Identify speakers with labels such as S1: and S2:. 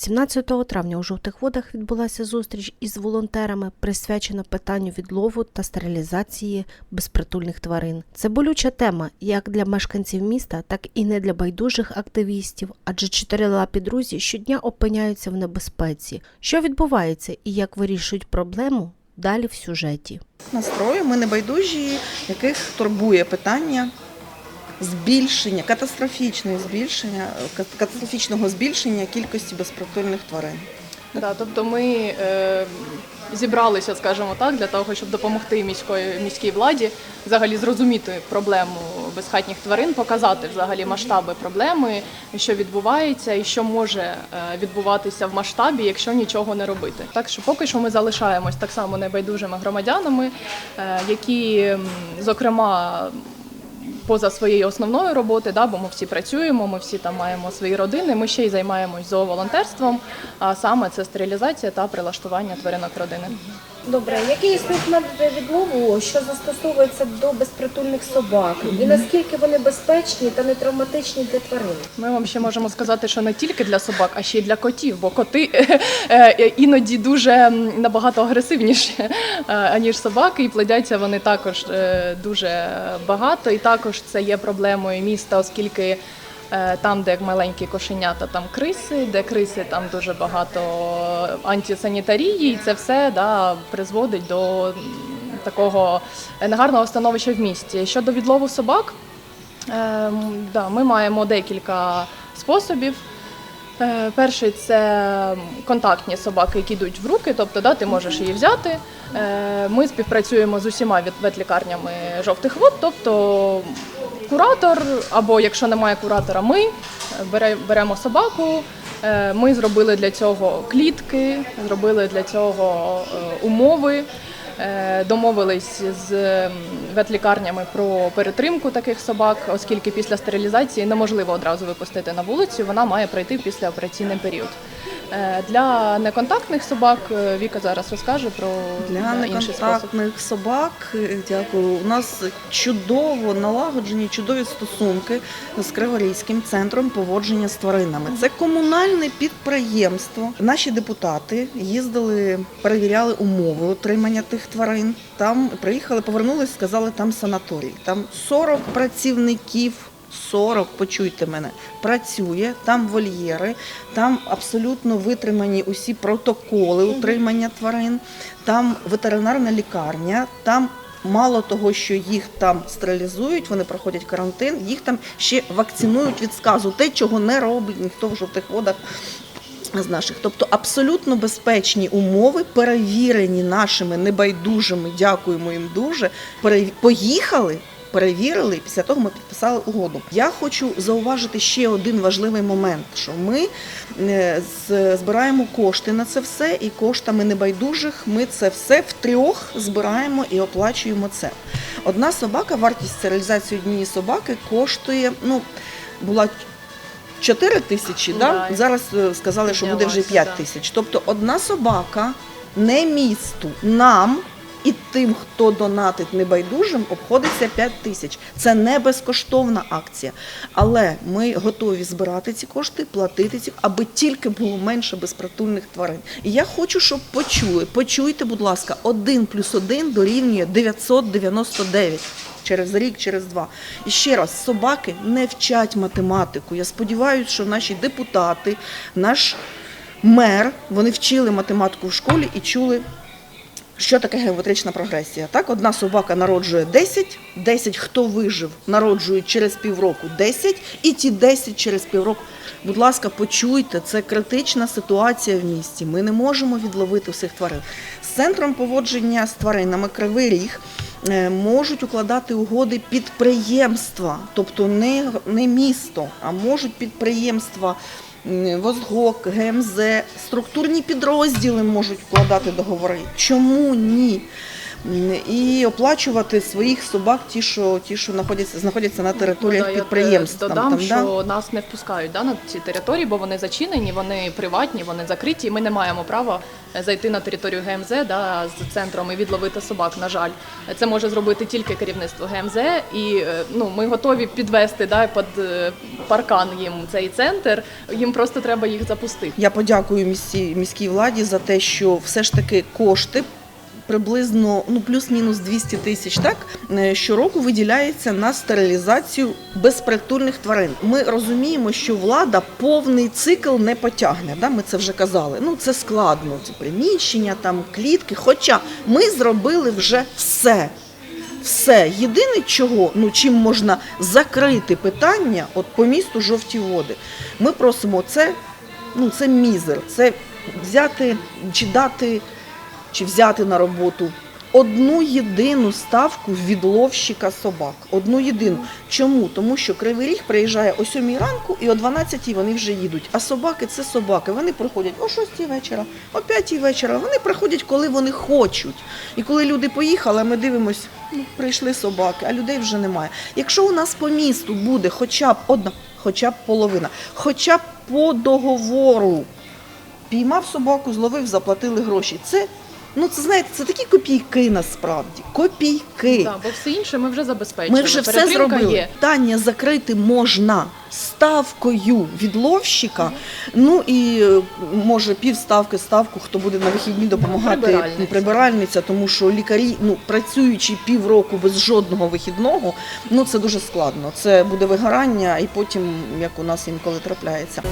S1: 17 травня у жовтих водах відбулася зустріч із волонтерами, присвячена питанню відлову та стерилізації безпритульних тварин. Це болюча тема як для мешканців міста, так і не для байдужих активістів, адже чотирилапі друзі щодня опиняються в небезпеці. Що відбувається і як вирішують проблему? Далі в сюжеті.
S2: настрою. Ми небайдужі, яких турбує питання збільшення, катастрофічного збільшення, катастрофічного збільшення кількості безпритульних тварин.
S3: Да, тобто ми е, зібралися, скажімо так, для того, щоб допомогти міської міській владі взагалі зрозуміти проблему безхатніх тварин, показати взагалі масштаби проблеми, що відбувається і що може е, відбуватися в масштабі, якщо нічого не робити. Так що поки що ми залишаємось так само небайдужими громадянами, е, які, зокрема, поза своєю основною роботи, да, бо ми всі працюємо, ми всі там маємо свої родини. Ми ще й займаємось зооволонтерством, а саме це стерилізація та прилаштування тваринок родини.
S4: Добре, існують методи відлову, що застосовуються до безпритульних собак, і наскільки вони безпечні та не травматичні для тварин?
S3: Ми вам ще можемо сказати, що не тільки для собак, а ще й для котів, бо коти е, іноді дуже набагато агресивніші, е, аніж собаки, і плодяться вони також е, дуже багато. І також це є проблемою міста, оскільки е, там, де маленькі кошенята, там криси, де криси, там дуже багато антисанітарії, і це все да, призводить до такого негарного становища в місті. Щодо відлову собак. Ем, да, ми маємо декілька способів. Е, Перший це контактні собаки, які йдуть в руки, тобто да, ти можеш її взяти. Е, Ми співпрацюємо з усіма ветлікарнями жовтих вод, тобто куратор, або якщо немає куратора, ми беремо собаку. Е, Ми зробили для цього клітки, зробили для цього е, умови. Е, Домовились з ветлікарнями про перетримку таких собак, оскільки після стерилізації неможливо одразу випустити на вулицю, вона має пройти в післяопераційний період. Е, Для неконтактних собак е, Віка зараз розкаже про
S2: Для
S3: е, інший спосіб.
S2: неконтактних собак, дякую. У нас чудово налагоджені чудові стосунки з Криворізьким центром поводження з тваринами. Це комунальне підприємство. Наші депутати їздили, перевіряли умови отримання тих тварин. Там приїхали, повернулись, сказали, там санаторій. Там 40 працівників. 40, почуйте мене, працює, там вольєри, там абсолютно витримані усі протоколи утримання тварин, там ветеринарна лікарня, там мало того, що їх там стерилізують, вони проходять карантин, їх там ще вакцинують від сказу, те, чого не робить ніхто в жовтих водах. З наших, тобто абсолютно безпечні умови, перевірені нашими небайдужими, дякуємо їм дуже. Поїхали, перевірили, і після того ми підписали угоду. Я хочу зауважити ще один важливий момент: що ми е, збираємо кошти на це все, і коштами небайдужих ми це все втрьох збираємо і оплачуємо це. Одна собака, вартість стерилізації однієї собаки коштує, ну, була 4 тисячі, да? Зараз е, сказали, що буде вже
S3: Піднялася,
S2: 5 тисяч. Тобто одна собака не місту, нам і тим, хто донатить небайдужим, обходиться 5 тисяч. Це не безкоштовна акція. Але ми готові збирати ці кошти, платити ці, аби тільки було менше безпритульних тварин. І я хочу, щоб почули. Почуйте, будь ласка, 1 плюс 1 дорівнює 999 через рік, через два. І ще раз, собаки не вчать математику. Я сподіваюся, що наші депутати, наш мер, вони вчили математику в школі і чули. Що таке геометрична прогресія? Так, одна собака народжує 10, 10, хто вижив, народжують через півроку 10, і ті 10 через півроку. Будь ласка, почуйте, це критична ситуація в місті. Ми не можемо відловити всіх тварин. З центром поводження з тваринами Кривий Ріг е, можуть укладати угоди підприємства, тобто не, не місто, а можуть підприємства. Возгок, ГМЗ, структурні підрозділи можуть вкладати договори. Чому ні? І оплачувати своїх собак, ті, що ті, що знаходяться, знаходяться на територіях
S3: Ну, да,
S2: підприємств. там,
S3: Додам,
S2: там, да.
S3: що нас не впускають да, на ці території, бо вони зачинені, вони приватні, вони закриті. і Ми не маємо права е, зайти на територію ГМЗ да, з центром і відловити собак. На жаль, це може зробити тільки керівництво ГМЗ, і е, ну ми готові підвести да, під е, паркан їм цей центр. Їм просто треба їх запустити.
S2: Я подякую міській, міській владі за те, що все ж таки кошти. Приблизно ну плюс-мінус 200 тисяч, так е, щороку виділяється на стерилізацію безпритульних тварин. Ми розуміємо, що влада повний цикл не потягне. Да? Ми це вже казали. Ну це складно. Це приміщення, там клітки. Хоча ми зробили вже все. Все єдине, чого ну чим можна закрити питання, от по місту жовті води. Ми просимо це, ну це мізер, це взяти чи дати, чи взяти на роботу одну єдину ставку відловщика собак. Одну єдину. Чому? Тому що Кривий Ріг приїжджає о 7 ранку і о 12 вони вже їдуть. А собаки це собаки. Вони приходять о 6 вечора, о 5 вечора. Вони приходять, коли вони хочуть. І коли люди поїхали, ми дивимося, ну, прийшли собаки, а людей вже немає. Якщо у нас по місту буде хоча б одна, хоча б половина, хоча б по договору піймав собаку, зловив, заплатили гроші. Це, ну це знаєте, це такі копійки насправді. Копійки.
S3: Да, бо все інше ми вже забезпечили.
S2: Ми вже все
S3: Перетримка
S2: зробили.
S3: Є.
S2: Питання закрити можна ставкою відловщика. Ну і е, може півставки, ставку, хто буде на вихідні допомагати
S3: Прибиральниця.
S2: прибиральниця, тому що лікарі, ну працюючи півроку без жодного вихідного, ну це дуже складно. Це буде вигорання, і потім, як у нас інколи трапляється.